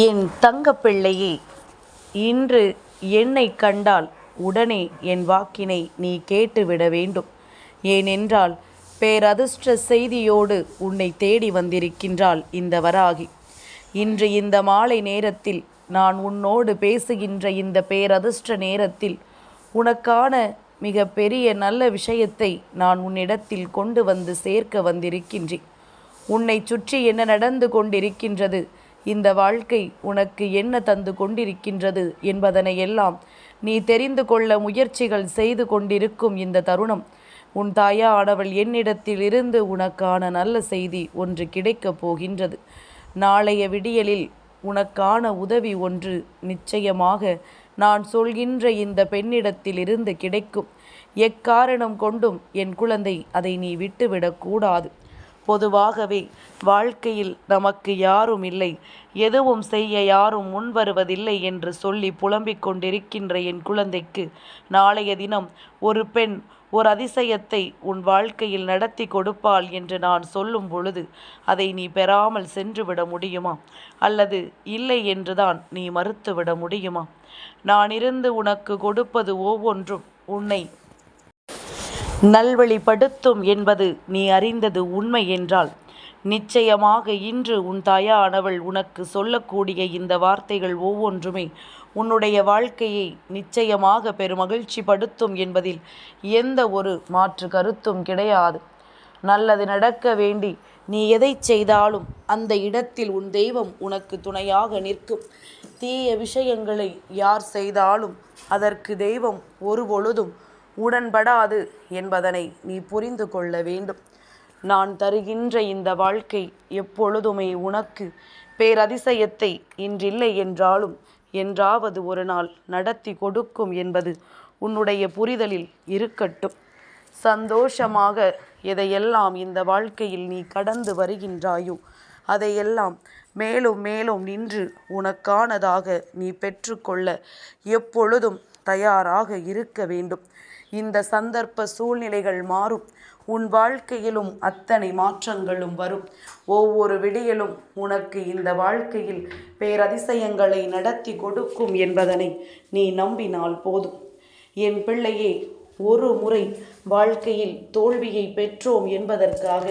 என் தங்கப்பிள்ளையே இன்று என்னை கண்டால் உடனே என் வாக்கினை நீ கேட்டுவிட வேண்டும். ஏனென்றால் பேரதிர்ஷ்ட செய்தியோடு உன்னை தேடி வந்திருக்கின்றாள் இந்த வராகி. இன்று இந்த மாலை நேரத்தில் நான் உன்னோடு பேசுகின்ற இந்த பேரதிர்ஷ்ட நேரத்தில் உனக்கான மிக பெரிய நல்ல விஷயத்தை நான் உன்னிடத்தில் கொண்டு வந்து சேர்க்க வந்திருக்கின்றேன். உன்னை சுற்றி என்ன நடந்து கொண்டிருக்கின்றது இந்த வாழ்க்கை உனக்கு என்ன தந்து கொண்டிருக்கின்றது என்பதனை எல்லாம் நீ தெரிந்து கொள்ள முயற்சிகள் செய்து கொண்டிருக்கும் இந்த தருணம். உன் தாயா ஆடவள் என்னிடத்தில் இருந்து உனக்கான நல்ல செய்தி ஒன்று கிடைக்கப் போகின்றது. நாளைய விடியலில் உனக்கான உதவி ஒன்று நிச்சயமாக நான் சொல்கின்ற இந்த பெண்ணிடத்தில் இருந்து கிடைக்கும். எக்காரணம் கொண்டும் என் குழந்தை அதை நீ விட்டுவிடக்கூடாது பொதுவாகவே வாழ்க்கையில் நமக்கு யாரும் இல்லை. எதுவும் செய்ய யாரும் முன்வருவதில்லை என்று சொல்லி புலம்பிக் கொண்டிருக்கின்ற என் குழந்தைக்கு நாளைய தினம் ஒரு பெண் ஒரு அதிசயத்தை உன் வாழ்க்கையில் நடத்தி கொடுப்பாள் என்று நான் சொல்லும் பொழுது அதை நீ பெறாமல் சென்றுவிட முடியுமா? அல்லது இல்லை என்றுதான் நீ மறுத்துவிட முடியுமா? நான் இருந்து உனக்கு கொடுப்பது ஒவ்வொன்றும் உன்னை நல்வழிப்படுத்தும் என்பது நீ அறிந்தது உண்மை என்றால் நிச்சயமாக இன்று உன் தாயானவள் உனக்கு சொல்லக்கூடிய இந்த வார்த்தைகள் ஒவ்வொன்றுமே உன்னுடைய வாழ்க்கையை நிச்சயமாக பெருமகிழ்ச்சி படுத்தும் என்பதில் எந்த ஒரு மாற்று கருத்தும் கிடையாது. நல்லது நடக்க வேண்டி நீ எதை செய்தாலும் அந்த இடத்தில் உன் தெய்வம் உனக்கு துணையாக நிற்கும். தீய விஷயங்களை யார் செய்தாலும் அதற்கு தெய்வம் ஒரு பொழுதும் உடன்படாது என்பதனை நீ புரிந்து கொள்ள வேண்டும். நான் தருகின்ற இந்த வாழ்க்கை எப்பொழுதுமே உனக்கு பேரதிசயத்தை இன்றில்லை என்றாலும் என்றாவது ஒரு நாள் நடத்தி கொடுக்கும் என்பது உன்னுடைய புரிதலில் இருக்கட்டும். சந்தோஷமாக எதையெல்லாம் இந்த வாழ்க்கையில் நீ கடந்து வருகின்றாயோ அதையெல்லாம் மேலும் மேலும் நின்று உனக்கானதாக நீ பெற்றுக்கொள்ள எப்பொழுதும் தயாராக இருக்க வேண்டும். இந்த சந்தர்ப்ப சூழ்நிலைகள் மாறும். உன் வாழ்க்கையிலும் அத்தனை மாற்றங்களும் வரும். ஒவ்வொரு விடியலும் உனக்கு இந்த வாழ்க்கையில் பேரதிசயங்களை நடத்தி கொடுக்கும் என்பதனை நீ நம்பினால் போதும். என் பிள்ளையே ஒரு முறை வாழ்க்கையில் தோல்வியை பெற்றோம் என்பதற்காக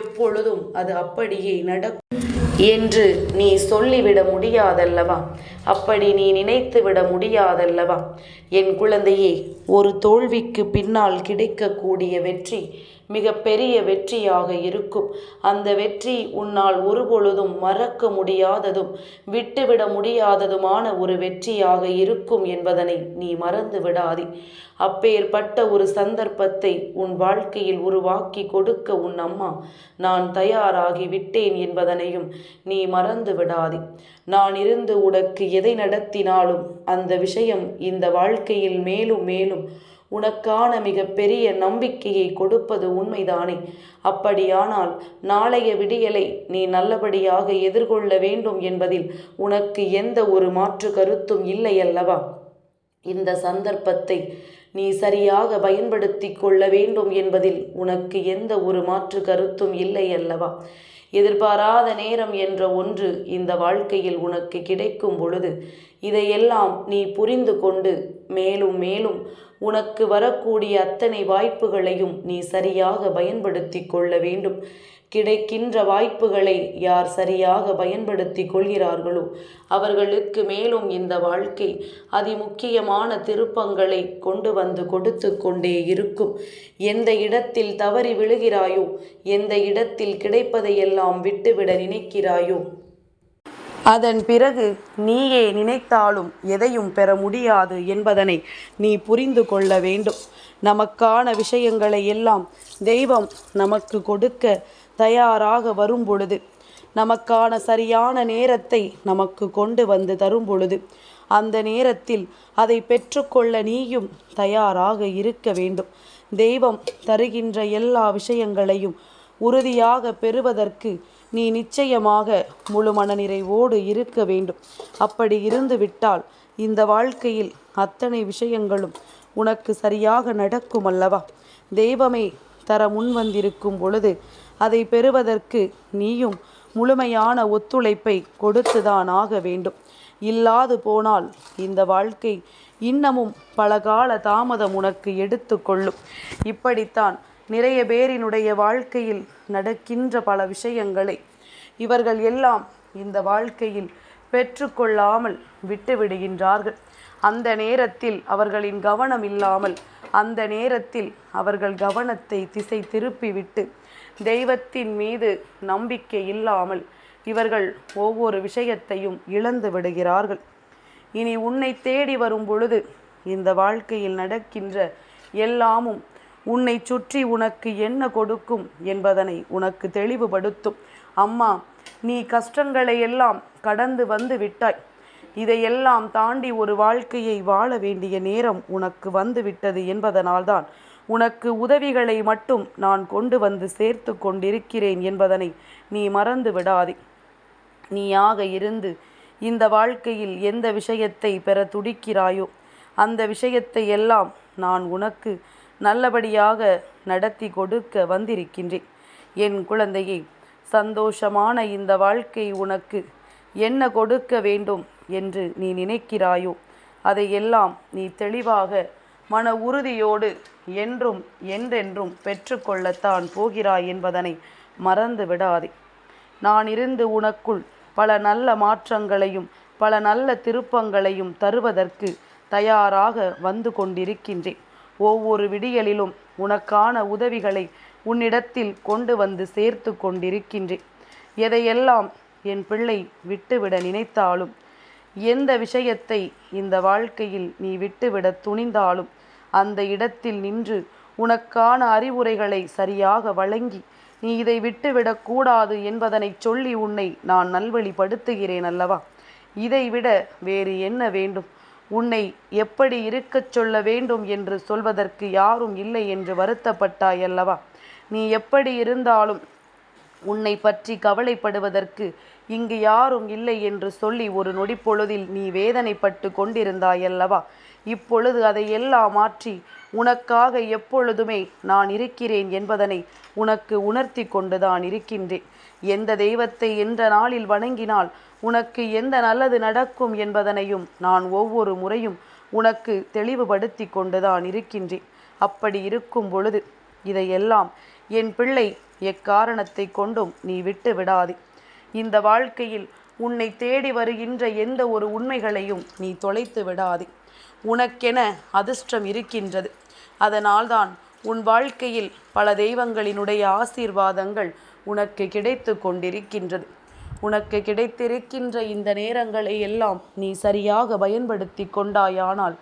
எப்பொழுதும் அது அப்படியே நடக்கும். என்று நீ சொல்லிவிட முடியாதல்லவா? அப்படி நீ நினைத்து விட முடியாதல்லவா? என் குழந்தையே ஒரு தோல்விக்கு பின்னால் கிடைக்கக்கூடிய வெற்றி மிக பெரிய வெற்றியாக இருக்கும். அந்த வெற்றி உன்னால் ஒருபொழுதும் மறக்க முடியாததும் விட்டுவிட முடியாததுமான ஒரு வெற்றியாக இருக்கும் என்பதனை நீ மறந்து விடாதே. அப்பேற்பட்ட ஒரு சந்தர்ப்பத்தை உன் வாழ்க்கையில் உருவாக்கி கொடுக்க உன் அம்மா நான் தயாராகி விட்டேன் என்பதனையும் நீ மறந்து விடாதே. நான் இருந்து உனக்கு எதை நடத்தினாலும் அந்த விஷயம் இந்த வாழ்க்கையில் மேலும் மேலும் உனக்கான மிக பெரிய நம்பிக்கையை கொடுப்பது உண்மைதானே? அப்படியானால் நாளைய விடியலை நீ நல்லபடியாக எதிர்கொள்ள வேண்டும் என்பதில் உனக்கு எந்த ஒரு மாற்று கருத்தும் இல்லை அல்லவா இந்த சந்தர்ப்பத்தை நீ சரியாக பயன்படுத்தி கொள்ள வேண்டும் என்பதில் உனக்கு எந்த ஒரு மாற்று கருத்தும் இல்லை அல்லவா எதிர்பாராத நேரம் என்ற ஒன்று இந்த வாழ்க்கையில் உனக்கு கிடைக்கும் பொழுது இதையெல்லாம் நீ புரிந்து கொண்டு மேலும் மேலும் உனக்கு வரக்கூடிய அத்தனை வாய்ப்புகளையும் நீ சரியாக பயன்படுத்தி கொள்ள வேண்டும். கிடைக்கின்ற வாய்ப்புகளை யார் சரியாக பயன்படுத்தி கொள்கிறார்களோ அவர்களுக்கு மேலும் இந்த வாழ்க்கை அதிமுக்கியமான திருப்பங்களை கொண்டு வந்து கொடுத்து கொண்டே இருக்கும். எந்த இடத்தில் தவறி விழுகிறாயோ எந்த இடத்தில் கிடைப்பதையெல்லாம் விட்டுவிட நினைக்கிறாயோ? அதன் பிறகு நீயே நினைத்தாலும் எதையும் பெற முடியாது என்பதனை நீ புரிந்து கொள்ள வேண்டும். நமக்கான விஷயங்களை எல்லாம் தெய்வம் நமக்கு கொடுக்க தயாராக வரும் பொழுது நமக்கான சரியான நேரத்தை நமக்கு கொண்டு வந்து தரும் பொழுது அந்த நேரத்தில் அதை பெற்றுக்கொள்ள நீயும் தயாராக இருக்க வேண்டும். தெய்வம் தருகின்ற எல்லா விஷயங்களையும் உறுதியாக பெறுவதற்கு நீ நிச்சயமாக முழு மனநிறைவோடு இருக்க வேண்டும். அப்படி இருந்துவிட்டால் இந்த வாழ்க்கையில் அத்தனை விஷயங்களும் உனக்கு சரியாக நடக்கும் அல்லவா தெய்வமே தர முன் வந்திருக்கும் பொழுது அதை பெறுவதற்கு நீயும் முழுமையான ஒத்துழைப்பை கொடுத்துதான் ஆக வேண்டும். இல்லாது போனால் இந்த வாழ்க்கை இன்னமும் பல கால தாமதம் உனக்கு எடுத்து கொள்ளும். இப்படித்தான் நிறைய பேரினுடைய வாழ்க்கையில் நடக்கின்ற பல விஷயங்களை இவர்கள் எல்லாம் இந்த வாழ்க்கையில் பெற்றுக்கொள்ளாமல் விட்டுவிடுகின்றார்கள். அந்த நேரத்தில் அவர்களின் கவனம் இல்லாமல் அந்த நேரத்தில் அவர்கள் கவனத்தை திசை திருப்பிவிட்டு தெய்வத்தின் மீது நம்பிக்கை இல்லாமல் இவர்கள் ஒவ்வொரு விஷயத்தையும் இழந்து விடுகிறார்கள். இனி உன்னை தேடி வரும் பொழுது இந்த வாழ்க்கையில் நடக்கின்ற எல்லாமும் உன்னை சுற்றி உனக்கு என்ன கொடுக்கும் என்பதனை உனக்கு தெளிவுபடுத்தும். அம்மா நீ கஷ்டங்களை எல்லாம் கடந்து வந்து விட்டாய். இதையெல்லாம் தாண்டி ஒரு வாழ்க்கையை வாழ வேண்டிய நேரம் உனக்கு வந்துவிட்டது என்பதனால்தான் உனக்கு உதவிகளை மட்டும் நான் கொண்டு வந்து சேர்த்து கொண்டிருக்கிறேன் என்பதனை நீ மறந்து விடாதே. நீயாக இருந்து இந்த வாழ்க்கையில் எந்த விஷயத்தை பெற துடிக்கிறாயோ அந்த விஷயத்தை எல்லாம் நான் உனக்கு நல்லபடியாக நடத்தி கொடுக்க வந்திருக்கின்றேன். என் குழந்தையை சந்தோஷமான இந்த வாழ்க்கை உனக்கு என்ன கொடுக்க வேண்டும் என்று நீ நினைக்கிறாயோ அதையெல்லாம் நீ தெளிவாக மன உறுதியோடு என்றும் என்றென்றும் பெற்றுக்கொள்ளத்தான் போகிறாய் என்பதனை மறந்து விடாதே. நான் இருந்து உனக்குள் பல நல்ல மாற்றங்களையும் பல நல்ல திருப்பங்களையும் தருவதற்கு தயாராக வந்து கொண்டிருக்கின்றேன். ஒவ்வொரு விடியலிலும் உனக்கான உதவிகளை உன்னிடத்தில் கொண்டு வந்து சேர்த்து கொண்டிருக்கின்றேன். எதையெல்லாம் என் பிள்ளை விட்டுவிட நினைத்தாலும் எந்த விஷயத்தை இந்த வாழ்க்கையில் நீ விட்டுவிட துணிந்தாலும் அந்த இடத்தில் நின்று உனக்கான அறிவுரைகளை சரியாக வழங்கி நீ இதை விட்டுவிடக்கூடாது என்பதனை சொல்லி உன்னை நான் நல்வழிப்படுத்துகிறேன் அல்லவா? இதைவிட வேறு என்ன வேண்டும்? உன்னை எப்படி இருக்கச் சொல்ல வேண்டும் என்று சொல்வதற்கு யாரும் இல்லை என்று வருத்தப்பட்டாய் அல்லவா? நீ எப்படி இருந்தாலும் உன்னை பற்றி கவலைப்படுவதற்கு இங்கு யாரும் இல்லை என்று சொல்லி ஒரு நொடிப்பொழுதில் நீ வேதனைப்பட்டு கொண்டிருந்தாயல்லவா? இப்பொழுது அதையெல்லாம் மாற்றி உனக்காக எப்பொழுதுமே நான் இருக்கிறேன் என்பதனை உனக்கு உணர்த்தி கொண்டுதான் இருக்கின்றேன். எந்த தெய்வத்தை எந்த நாளில் வணங்கினால் உனக்கு எந்த நல்லது நடக்கும் என்பதனையும் நான் ஒவ்வொரு முறையும் உனக்கு தெளிவுபடுத்தி கொண்டுதான் இருக்கின்றேன். அப்படி இருக்கும் பொழுது இதையெல்லாம் என் பிள்ளை எக்காரணத்தை கொண்டும் நீ விட்டு விடாதே. இந்த வாழ்க்கையில் உன்னை தேடி வருகின்ற எந்த ஒரு உண்மைகளையும் நீ தொலைத்து விடாதே. உனக்கென அதிர்ஷ்டம் இருக்கின்றது. அதனால்தான் உன் வாழ்க்கையில் பல தெய்வங்களினுடைய ஆசீர்வாதங்கள் உனக்கு கிடைத்து கொண்டிருக்கின்றது. உனக்கு கிடைத்திருக்கின்ற இந்த நேரங்களை எல்லாம் நீ சரியாக பயன்படுத்தி கொண்டாயானால்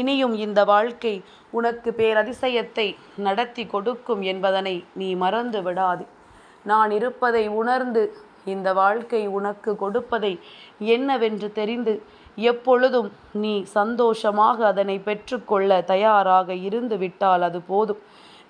இனியும் இந்த வாழ்க்கை உனக்கு பேரதிசயத்தை நடத்தி கொடுக்கும் என்பதனை நீ மறந்து விடாது. நான் இருப்பதை உணர்ந்து இந்த வாழ்க்கை உனக்கு கொடுப்பதை என்னவென்று தெரிந்து எப்பொழுதும் நீ சந்தோஷமாக அதனை பெற்றுக்கொள்ள தயாராக இருந்து விட்டால் அது போதும்.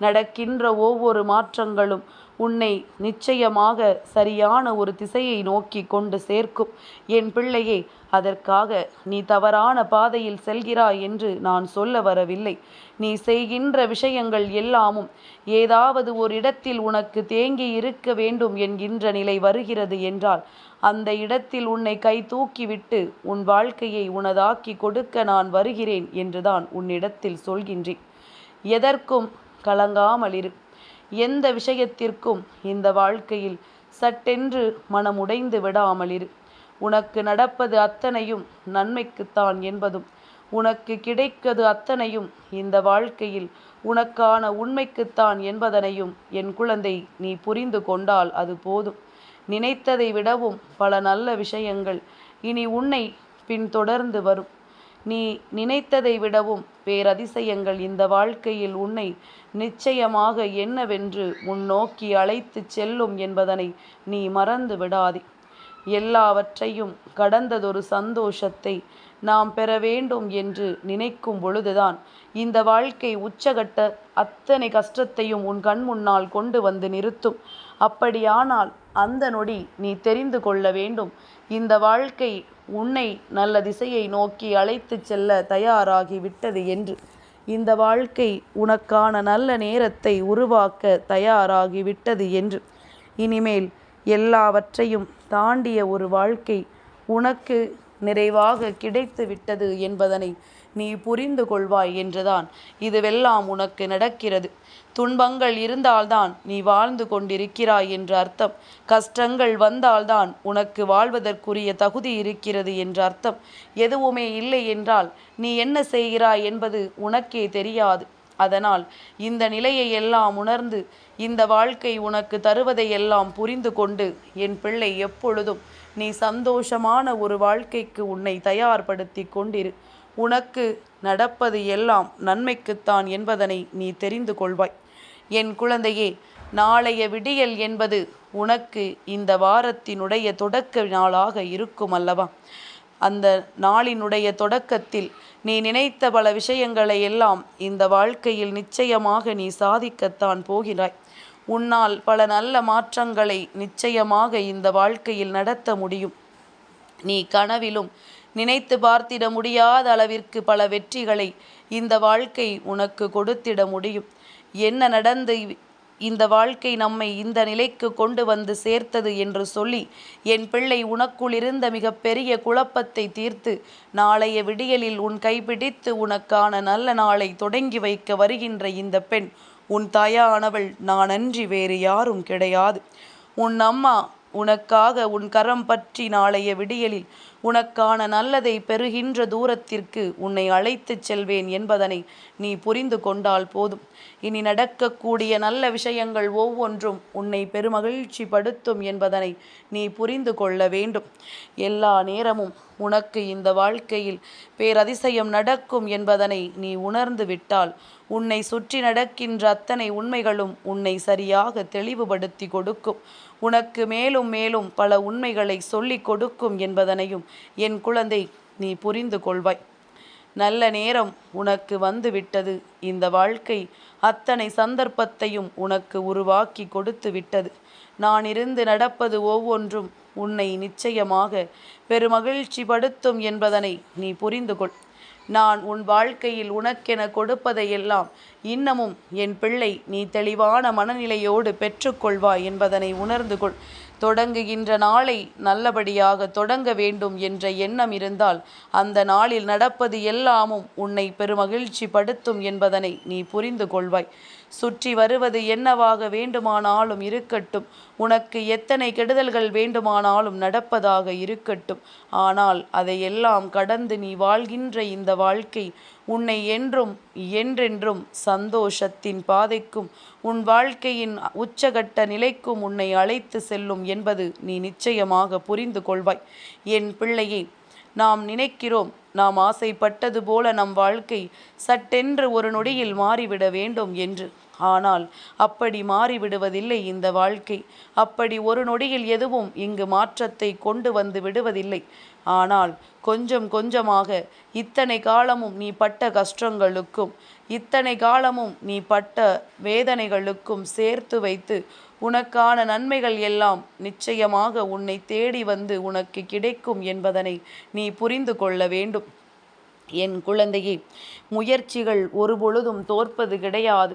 நடக்கின்ற ஒவ்வொரு மாற்றங்களும் உன்னை நிச்சயமாக சரியான ஒரு திசையை நோக்கி கொண்டு சேர்க்கும். என் பிள்ளையே அதற்காக நீ தவறான பாதையில் செல்கிறாய் என்று நான் சொல்ல வரவில்லை. நீ செய்கின்ற விஷயங்கள் எல்லாமும் ஏதாவது ஒரு இடத்தில் உனக்கு தேங்கி இருக்க வேண்டும் என்கின்ற நிலை வருகிறது என்றால் அந்த இடத்தில் உன்னை கை தூக்கிவிட்டு உன் வாழ்க்கையை உனதாக்கி கொடுக்க நான் வருகிறேன் என்றுதான் உன்னிடத்தில் சொல்கின்றேன். எதற்கும் கலங்காமல் இரு எந்த விஷயத்திற்கும் இந்த வாழ்க்கையில் சட்டென்று மனமுடைந்து விடாமல் இரு உனக்கு நடப்பது அத்தனையும் நன்மைக்குத்தான் என்பதும் உனக்கு கிடைக்கது அத்தனையும் இந்த வாழ்க்கையில் உனக்கான உண்மைக்குத்தான் என்பதனையும் என் குழந்தை நீ புரிந்து கொண்டால் அது போதும். நினைத்ததை விடவும் பல நல்ல விஷயங்கள் இனி உன்னை பின்தொடர்ந்து வரும். நீ நினைத்ததை விடவும் பேரதிசயங்கள் இந்த வாழ்க்கையில் உன்னை நிச்சயமாக என்னவென்று முன்னோக்கி அழைத்துச் செல்லும் என்பதனை நீ மறந்து விடாதே. எல்லாவற்றையும் கடந்ததொரு சந்தோஷத்தை நாம் பெற வேண்டும் என்று நினைக்கும் பொழுதுதான் இந்த வாழ்க்கை உச்சகட்ட அத்தனை கஷ்டத்தையும் உன் கண் முன்னால் கொண்டு வந்து நிறுத்தும். அப்படியானால் அந்த நொடி நீ தெரிந்து கொள்ள வேண்டும். இந்த வாழ்க்கை உன்னை நல்ல திசையை நோக்கி அழைத்து செல்ல தயாராகி விட்டது என்று. இந்த வாழ்க்கை உனக்கான நல்ல நேரத்தை உருவாக்க தயாராகி விட்டது என்று. இனிமேல் எல்லாவற்றையும் தாண்டிய ஒரு வாழ்க்கை உனக்கு நிறைவாக கிடைத்து விட்டது என்பதனை நீ புரிந்து கொள்வாய் என்றுதான். இதுவெல்லாம் உனக்கு நடக்கிறது. துன்பங்கள் இருந்தால்தான் நீ வாழ்ந்து கொண்டிருக்கிறாய் என்று அர்த்தம். கஷ்டங்கள் வந்தால்தான் உனக்கு வாழ்வதற்குரிய தகுதி இருக்கிறது என்று அர்த்தம். எதுவுமே இல்லை என்றால் நீ என்ன செய்கிறாய் என்பது உனக்கே தெரியாது. அதனால் இந்த நிலையை எல்லாம் உணர்ந்து இந்த வாழ்க்கை உனக்கு தருவதை எல்லாம் புரிந்து கொண்டு என் பிள்ளை எப்பொழுதும் நீ சந்தோஷமான ஒரு வாழ்க்கைக்கு உன்னை தயார்படுத்தி கொண்டிரு. உனக்கு நடப்பது எல்லாம் நன்மைக்குத்தான் என்பதனை நீ தெரிந்து கொள்வாய். என் குழந்தையே நாளைய விடியல் என்பது உனக்கு இந்த வாரத்தினுடைய தொடக்க நாளாக இருக்கும் அல்லவா? அந்த நாளினுடைய தொடக்கத்தில் நீ நினைத்த பல விஷயங்களை எல்லாம் இந்த வாழ்க்கையில் நிச்சயமாக நீ சாதிக்கத்தான் போகிறாய். உன்னால் பல நல்ல மாற்றங்களை நிச்சயமாக இந்த வாழ்க்கையில் நடத்த முடியும். நீ கனவிலும் நினைத்து பார்த்திட முடியாத அளவிற்கு பல வெற்றிகளை இந்த வாழ்க்கை உனக்கு கொடுத்திட முடியும். என்ன நடந்து இந்த வாழ்க்கை நம்மை இந்த நிலைக்கு கொண்டு வந்து சேர்த்தது என்று சொல்லி என் பிள்ளை உனக்குள் இருந்த மிக பெரிய குழப்பத்தை தீர்த்து நாளைய விடியலில் உன் கைப்பிடித்து உனக்கான நல்ல நாளை தொடங்கி வைக்க வருகின்ற இந்த பெண் உன் தாயானவள் நான் அன்றி வேறு யாரும் கிடையாது. உன் அம்மா உனக்காக உன் கரம் பற்றி நாளைய விடியலில் உனக்கான நல்லதை பெறுகின்ற தூரத்திற்கு உன்னை அழைத்துச் செல்வேன் என்பதனை நீ புரிந்து கொண்டால் போதும். இனி நடக்கக்கூடிய நல்ல விஷயங்கள் ஒவ்வொன்றும் உன்னை பெருமகிழ்ச்சி படுத்தும் என்பதனை நீ புரிந்து கொள்ள வேண்டும். எல்லா நேரமும் உனக்கு இந்த வாழ்க்கையில் பேரதிசயம் நடக்கும் என்பதனை நீ உணர்ந்து விட்டால் உன்னை சுற்றி நடக்கின்ற அத்தனை உண்மைகளும் உன்னை சரியாக தெளிவுபடுத்தி கொடுக்கும். உனக்கு மேலும் மேலும் பல உண்மைகளை சொல்லிக் கொடுக்கும் என்பதனையும் என் குழந்தை நீ புரிந்து கொள்வாய். நல்ல நேரம் உனக்கு வந்துவிட்டது. இந்த வாழ்க்கை அத்தனை சந்தர்ப்பத்தையும் உனக்கு உருவாக்கி கொடுத்து விட்டது. நான் இருந்து நடப்பது ஒவ்வொன்றும் உன்னை நிச்சயமாக பெருமகிழ்ச்சி படுத்தும் என்பதனை நீ புரிந்து கொள். நான் உன் வாழ்க்கையில் உனக்கென கொடுப்பதையெல்லாம் இன்னமும் என் பிள்ளை நீ தெளிவான மனநிலையோடு பெற்றுக்கொள்வாய் என்பதனை உணர்ந்து கொள். தொடங்குகின்ற நாளை நல்லபடியாக தொடங்க வேண்டும் என்ற எண்ணம் இருந்தால் அந்த நாளில் நடப்பது எல்லாமும் உன்னை பெருமகிழ்ச்சி படுத்தும் என்பதனை நீ புரிந்து கொள்வாய். சுற்றி வருவது என்னவாக வேண்டுமானாலும் இருக்கட்டும். உனக்கு எத்தனை கெடுதல்கள் வேண்டுமானாலும் நடப்பதாக இருக்கட்டும். ஆனால் அதையெல்லாம் கடந்து நீ வாழ்கின்ற இந்த வாழ்க்கை உன்னை என்றும் என்றென்றும் சந்தோஷத்தின் பாதைக்கும் உன் வாழ்க்கையின் உச்சகட்ட நிலைக்கும் உன்னை அழைத்து செல்லும் என்பது நீ நிச்சயமாக புரிந்து கொள்வாய். என் பிள்ளையே நாம் நினைக்கிறோம் நாம் ஆசைப்பட்டது போல நம் வாழ்க்கை சட்டென்று ஒரு நொடியில் மாறிவிட வேண்டும் என்று. ஆனால் அப்படி மாறிவிடுவதில்லை இந்த வாழ்க்கை. அப்படி ஒரு நொடியில் எதுவும் இங்கு மாற்றத்தை கொண்டு வந்து விடுவதில்லை. ஆனால் கொஞ்சம் கொஞ்சமாக இத்தனை காலமும் நீ பட்ட கஷ்டங்களுக்கும் இத்தனை காலமும் நீ பட்ட வேதனைகளுக்கும் சேர்த்து வைத்து உனக்கான நன்மைகள் எல்லாம் நிச்சயமாக உன்னை தேடி வந்து உனக்கு கிடைக்கும் என்பதனை நீ புரிந்து கொள்ள வேண்டும். என் குழந்தையே முயற்சிகள் ஒருபொழுதும் தோற்பது கிடையாது.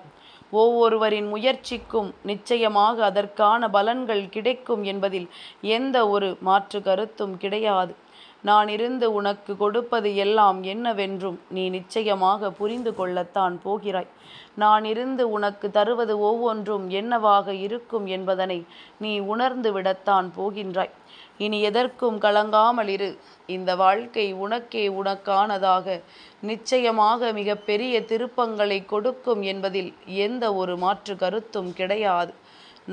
ஒவ்வொருவரின் முயற்சிக்கும் நிச்சயமாக அதற்கான பலன்கள் கிடைக்கும் என்பதில் எந்த ஒரு மாற்று கருத்தும் கிடையாது. நான் இருந்து உனக்கு கொடுப்பது எல்லாம் என்னவென்றும் நீ நிச்சயமாக புரிந்து கொள்ளத்தான் போகிறாய். நான் இருந்து உனக்கு தருவது ஒவ்வொன்றும் என்னவாக இருக்கும் என்பதனை நீ உணர்ந்து விடத்தான் போகின்றாய். இனி எதற்கும் கலங்காமல் இரு. இந்த வாழ்க்கை உனக்கே உனக்கானதாக. நிச்சயமாக மிக பெரிய திருப்பங்களை கொடுக்கும் என்பதில் எந்த ஒரு மாற்று கருத்தும் கிடையாது.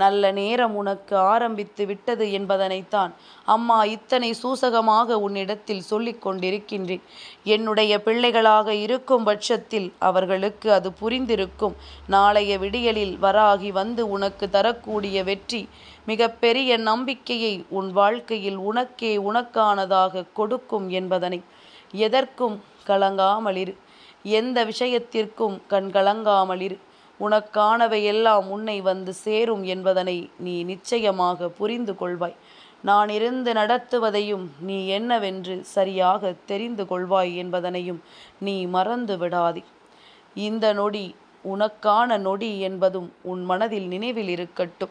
நல்ல நேரம் உனக்கு ஆரம்பித்து விட்டது என்பதனைத்தான் அம்மா இத்தனை சூசகமாக உன்னிடத்தில் சொல்லிக் கொண்டிருக்கின்றேன். என்னுடைய பிள்ளைகளாக இருக்கும் பட்சத்தில் அவர்களுக்கு அது புரிந்திருக்கும். நாளைய விடியலில் வராகி வந்து உனக்கு தரக்கூடிய வெற்றி மிகப்பெரிய நம்பிக்கையை உன் வாழ்க்கையில் உனக்கே உனக்கானதாக கொடுக்கும் என்பதனை எதற்கும் கலங்காமலிரு எந்த விஷயத்திற்கும் கண்கலங்காமலிரு உனக்கானவையெல்லாம் உனக்கானவை எல்லாம் உன்னை வந்து சேரும் என்பதனை நீ நிச்சயமாக புரிந்து கொள்வாய். நான் இருந்து நடத்துவதையும் நீ என்னவென்று சரியாக தெரிந்து கொள்வாய் என்பதனையும் நீ மறந்து விடாதே. இந்த நொடி உனக்கான நொடி என்பதும் உன் மனதில் நினைவில் இருக்கட்டும்.